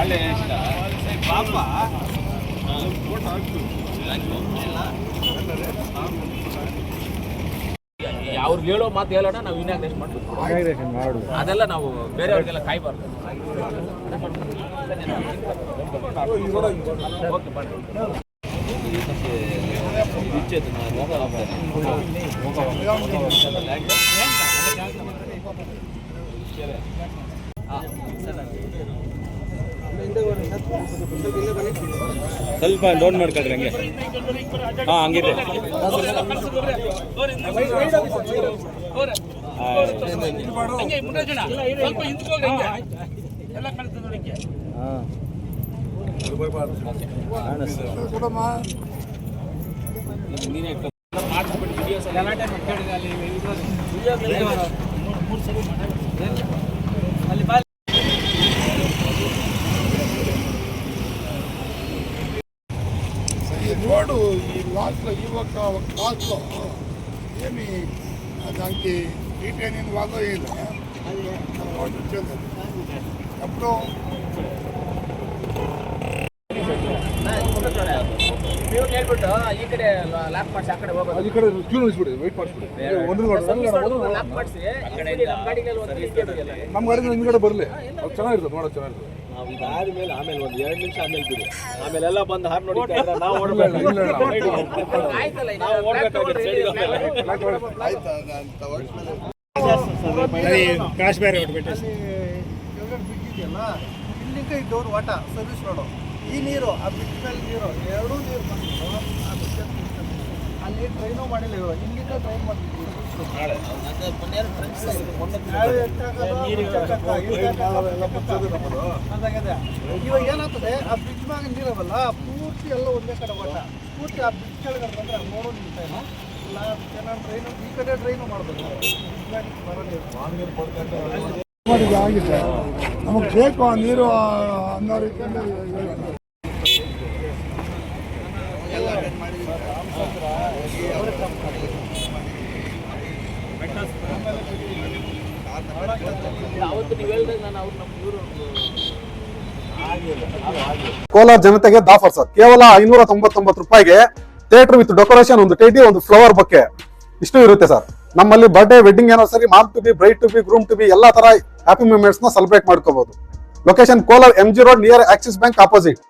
ಬಾಳೆ ಇಷ್ಟ. ಪಾಪ. ಅವ್ರಿಗೆ ಹೇಳೋ ಮಾತು ಹೇಳೋಣ ನಾವು ಇನಾಗ್ರೇಷನ್ ಮಾಡ್ಬೇಕು ಅದೆಲ್ಲ ನಾವು ಬೇರೆಯವ್ರಿಗೆಲ್ಲ ಕಾಯ್ಬಾರ್ದು. ಓಕೆ ಸ್ವಲ್ಪ ಲೋನ್ ಮಾಡ್ಕೊಳ್ರಿ ಹಂಗೆ. ಹಾಂ ಹಂಗಿದೆ. ఈ రోడ్డు ఈ లాస్ట్లో ఈ ఒక్క లాస్ట్లో ఏమి దానికి రీటైనింగ్ వాళ్ళు వేయలే రోడ్డు వచ్చేది ఎప్పుడు ಹೇಳ್ಬಿಟ್ಟು ಈ ಕಡೆ ಲಾಕ್ ಮಾಡಿಸಿ ಆ ಕಡೆ ಹೋಗೋದು. ಈ ಕಡೆ ಕ್ಯೂ ನಿಲ್ಲಿಸ್ಬಿಡಿ ವೆಯ್ಟ್ ಮಾಡಿಸ್ಬಿಡಿ. ಒಂದು ಲಾಕ್ ಮಾಡಿಸಿ. ನಮ್ಮ ಗಾಡಿಗೆಲ್ಲ ಒಂದು ಇಸ್ಕೊಬೇಕಲ್ಲ. ನಮ್ಮ ಗಾಡಿಯಿಂದ ಹಿಂದ್ಗಡೆ ಬರಲಿ. ಅದು ಚೆನ್ನಾಗಿರ್ತದೆ ನೋಡೋದು ಚೆನ್ನಾಗಿರ್ತದೆ ನಾವು ಇದಾದ್ಮೇಲೆ ಆಮೇಲೆ ಒಂದು ಎರಡು ನಿಮಿಷ ಆಮೇಲೆ ಬಿಡಿ. ಆಮೇಲೆ ಎಲ್ಲ ಬಂದು ಹಾರ್ ನೋಡಿ ನಾವು ಓಡಬೇಕು. ಇಲ್ಲಿಂದ ಇದ್ದವ್ರು ವಾಟ ಸರ್ವಿಸ್ ರೋಡು ಈ ನೀರು ಆ ಬ್ರಿಡ್ಜ್ ಮೇಲೆ ನೀರು ಎರಡೂ ನೀರು ಬಂದಿದ್ದು ಆ. ಅಲ್ಲಿ ಟ್ರೈನು ಮಾಡಿಲ್ಲ ಇವರು. ಇಲ್ಲಿಂದ ಟ್ರೈನ್? ಅದಾಗದೆ. ಇವಾಗ ಏನಾಗ್ತದೆ? ಆ ಬ್ರಿಡ್ಜ್ ಮ್ಯಾಗ ನೀರವಲ್ಲ ಪೂರ್ತಿ ಎಲ್ಲ ಒಂದೇ ಕಡೆ ಬಟ್ಟ ಪೂರ್ತಿ ಆ ಬ್ರಿಡ್ಜ್ ಕೆಳಗಡೆ ಬಂದ್ರೆ ನೋಡೋ ನಿಮ್ಮ ಟೈಮು ಇಲ್ಲ ಚೆನ್ನಾಗಿ ಟ್ರೈನು ಈ ಕಡೆ ಟ್ರೈನು ಮಾಡ್ಬೋದು ಬರೋ ನೀರು ಮಾಡಿದ್ದು ಆಗಿದೆ. ನಮಗೆ ಬೇಕು ಆ ನೀರು ಅನ್ನೋ ರೀತಿಯಲ್ಲಿ ಕೋಲಾರ ಜನತೆಗೆ ದಾಫರ್ ಸರ್. ಕೇವಲ ಐನೂರ ತೊಂಬತ್ತೊಂಬತ್ತು ರೂಪಾಯಿಗೆ ಥಿಯೇಟರ್ ವಿತ್ ಡೆಕೋರೇಷನ್ ಒಂದು ಟೇಟಿ ಒಂದು ಫ್ಲವರ್ ಬಕ್ಕೆ ಇಷ್ಟು ಇರುತ್ತೆ ಸರ್. ನಮ್ಮಲ್ಲಿ birthday wedding anniversary mom to be bride to be groom to be ಎಲ್ಲಾ ತರ ಹ್ಯಾಪಿ ಮೂಮೆಂಟ್ಸ್ನ ಸೆಲೆಬ್ರೇಟ್ ಮಾಡ್ಕೋಬಹುದು location Kolar M G road near Axis bank opposite